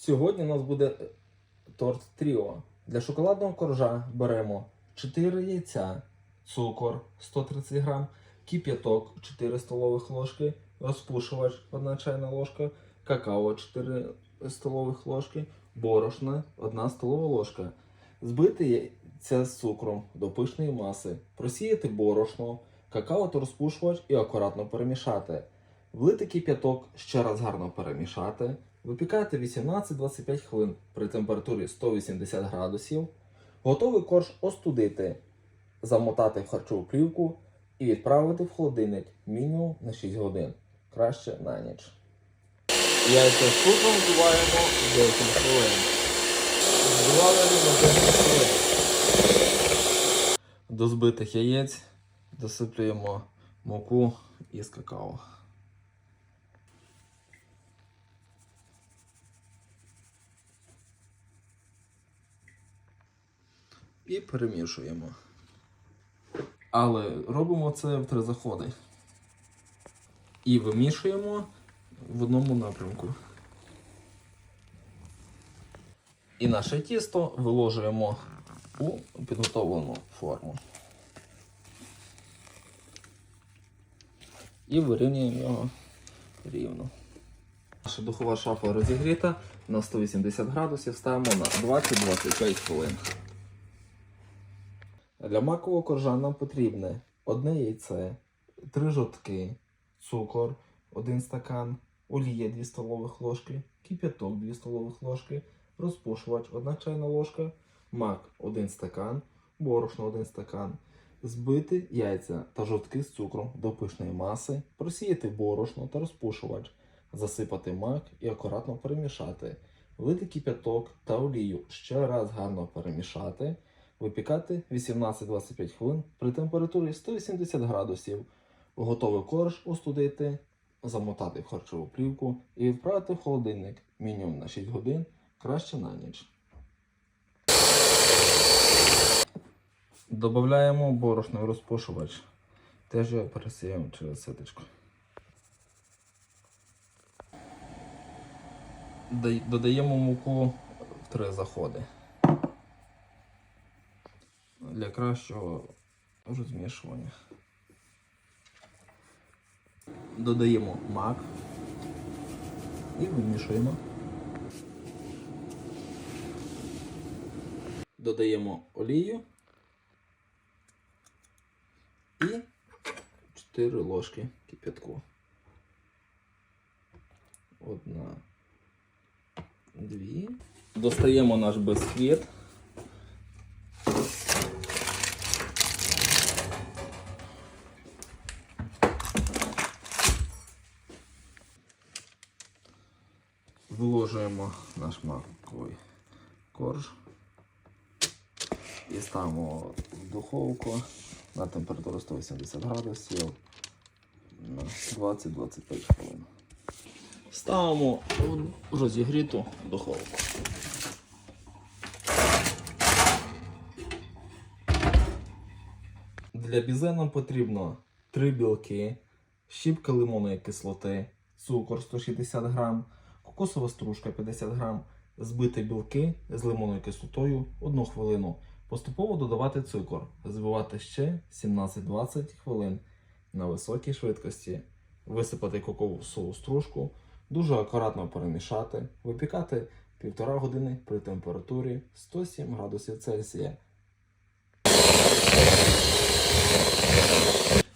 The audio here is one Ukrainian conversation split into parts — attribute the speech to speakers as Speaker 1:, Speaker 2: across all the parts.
Speaker 1: Сьогодні у нас буде торт Тріо. Для шоколадного коржа беремо 4 яйця, цукор 130 грам, кип'яток 4 столових ложки, розпушувач 1 чайна ложка, какао 4 столових ложки, борошна 1 столова ложка. Збити яйця з цукром до пишної маси, просіяти борошно, какао та розпушувач і акуратно перемішати. Влити кип'яток, ще раз гарно перемішати. Випікати 18-25 хвилин при температурі 180 градусів. Готовий корж остудити, замотати в харчову плівку і відправити в холодильник мінімум на 6 годин. Краще на ніч. Яйця з цукром збиваємо 10 хвилин. Збивали рівно 10 хвилин. До збитих яєць досиплюємо муку із какао. І перемішуємо. Але робимо це в три заходи. І вимішуємо в одному напрямку. І наше тісто виложуємо у підготовлену форму. І вирівнюємо його рівно. Наша духова шафа розігріта на 180 градусів. Ставимо на 20-25 хвилин. Для макового коржа нам потрібне одне яйце, три жовтки, цукор, 1 стакан, олія 2 столових ложки, кип'яток 2 столових ложки, розпушувач 1 чайна ложка, мак 1 стакан, борошно 1 стакан, збити яйця та жовтки з цукром до пишної маси, просіяти борошно та розпушувач, засипати мак і акуратно перемішати, влити кип'яток та олію, ще раз гарно перемішати. Випікати 18-25 хвилин при температурі 180 градусів. Готовий корж остудити, замотати в харчову плівку і відправити в холодильник мінімум на 6 годин, краще на ніч. Додаємо борошно розпушувач. Теж його пересіємо через ситочку. Додаємо муку в три заходи для кращого розмішування. Додаємо мак і вимішуємо. Додаємо олію і 4 ложки кип'ятку. Одна, дві. Достаємо наш бисквіт. Виложуємо наш маковий корж і ставимо в духовку на температуру 180 градусів на 20-25 хвилин. Ставимо в розігріту духовку. Для бізе нам потрібно 3 білки, щіпка лимонної кислоти, цукор 160 грам, кокосова стружка 50 грам, збити білки з лимонною кислотою 1 хвилину. Поступово додавати цукор, збивати ще 17-20 хвилин на високій швидкості, висипати кокосову стружку, дуже акуратно перемішати, випікати 1,5 години при температурі 107 градусів Цельсія.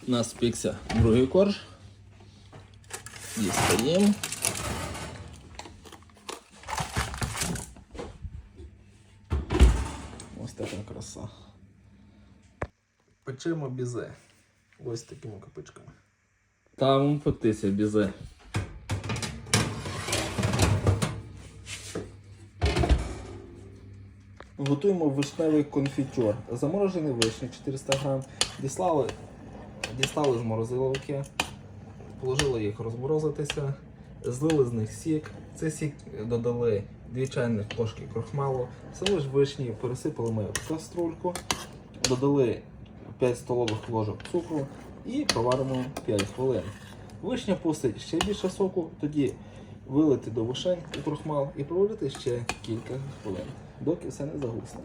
Speaker 1: Нас спікся другий корж. Дістаємо. Печемо бізе. Ось такими копичками. Там пектися бізе. Готуємо вишневий конфітюр. Заморожений вишні 400 грам. Діслали, дістали з морозиловки, положили їх розморозитися, злили з них сік. Цей сік додали 2 чайних ложки крохмалу, самі ж вишні пересипали ми в каструльку, додали 5 столових ложок цукру і проваримо 5 хвилин. Вишня пустить ще більше соку, тоді вилити до вишень у крохмал і проварити ще кілька хвилин, доки все не загусне.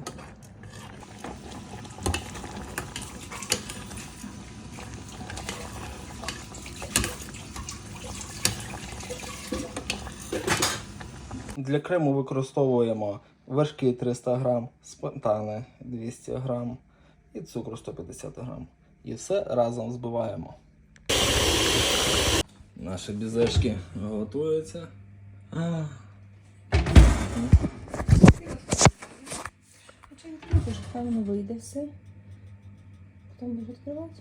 Speaker 1: Для крему використовуємо вершки 300 г, сметани 200 г і цукру 150 г. І все разом збиваємо. Наші бізешки готуються. А,
Speaker 2: хай воно вийде все. Потім буду відкривати.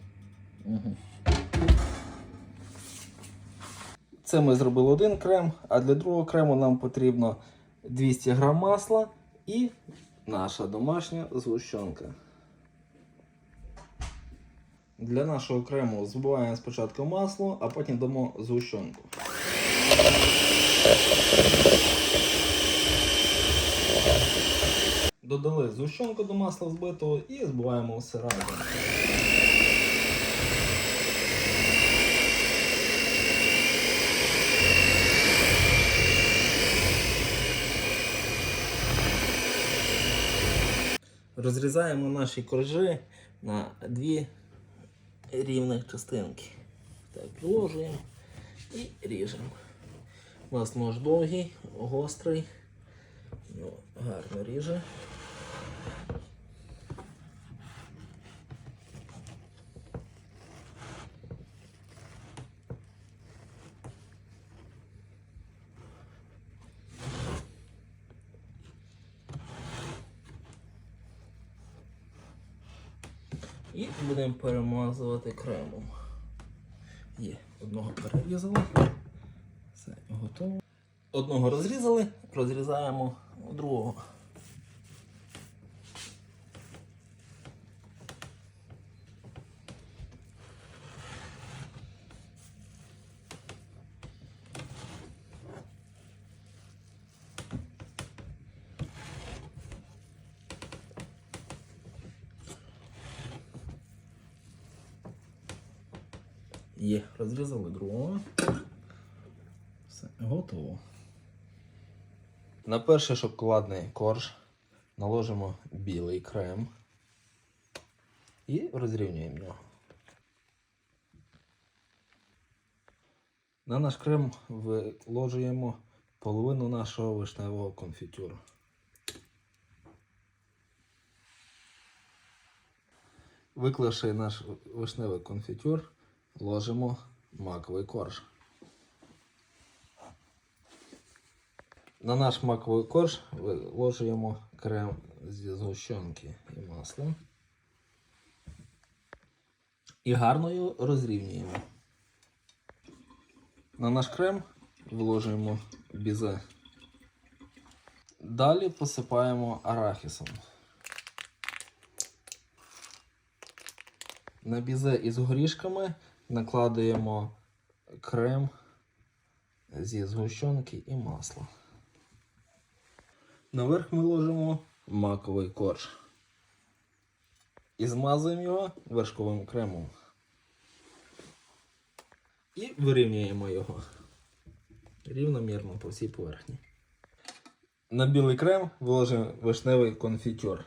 Speaker 1: Це ми зробили один крем, а для другого крему нам потрібно 200 г масла і наша домашня згущенка. Для нашого крему збиваємо спочатку масло, а потім дамо згущенку. Додали згущенку до масла збитого і збиваємо все разом. Розрізаємо наші коржі на дві рівних частинки. Так, приложуємо і ріжемо. У нас нож довгий, гострий, ну, гарно ріже. І будемо перемазувати кремом. Є, одного перерізали. Все, готово. Одного розрізали, розрізаємо другого. Є, розрізали другого. Все, готово. На перший шоколадний корж наложимо білий крем і розрівнюємо його. На наш крем виложуємо половину нашого вишневого конфітюру. Виклавши наш вишневий конфітюр, ложимо маковий корж. На наш маковий корж виложуємо крем зі згущенки і масло. І гарно його розрівнюємо. На наш крем виложуємо бізе. Далі посипаємо арахісом. На бізе із горішками накладуємо крем зі згущенки і масла. Наверх ми ложимо маковий корж. І змазуємо його вершковим кремом. І вирівнюємо його рівномірно по всій поверхні. На білий крем виложимо вишневий конфітюр.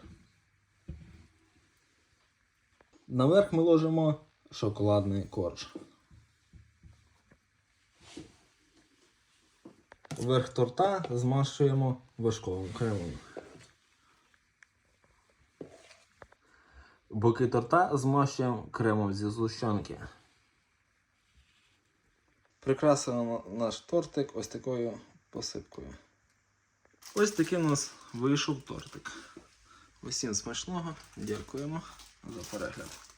Speaker 1: Наверх ми ложимо шоколадний корж. Верх торта змащуємо вишковим кремом. Боки торта змащуємо кремом зі згущенки. Прикрасимо наш тортик ось такою посипкою. Ось такий у нас вийшов тортик. Усім смачного. Дякуємо за перегляд.